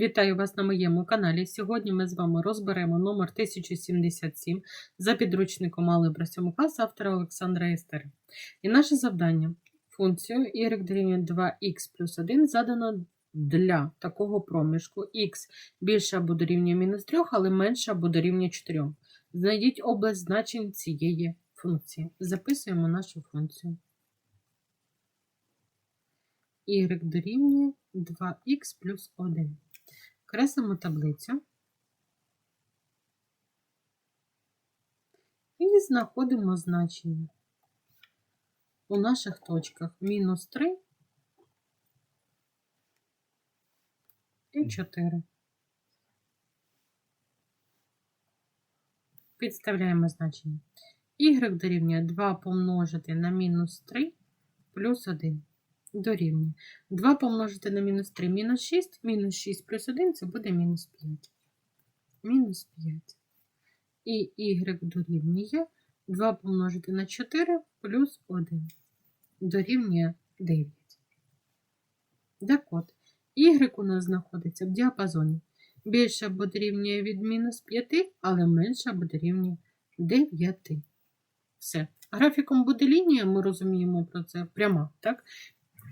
Вітаю вас на моєму каналі. Сьогодні ми з вами розберемо номер 1077 за підручником Алgebra 7 класу автора Олександра Естери. І наше завдання функцію y дорівнює 2х плюс 1 задано для такого проміжку х більше або дорівнює мінус 3, але менше або дорівнює 4. Знайдіть область значень цієї функції. Записуємо нашу функцію. y дорівнює 2х плюс 1. Креслимо таблицю і знаходимо значення у наших точках мінус 3 і 4. Підставляємо значення. y дорівнює 2 помножити на мінус 3 плюс 1 дорівнює. 2 помножити на мінус 3 мінус 6, мінус 6 плюс 1 це буде мінус 5. Мінус 5. І y дорівнює 2 помножити на 4 плюс 1 дорівнює 9. Так от, y у нас знаходиться в діапазоні. Більше або дорівнює від мінус 5, але менше або дорівнює 9. Все. Графіком буде лінія, ми розуміємо про це пряма, так?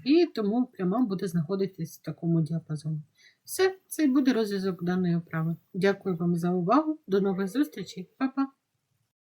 І тому пряма буде знаходитись в такому діапазоні. Все, це буде розв'язок даної вправи. Дякую вам за увагу. До нових зустрічей, Па-па!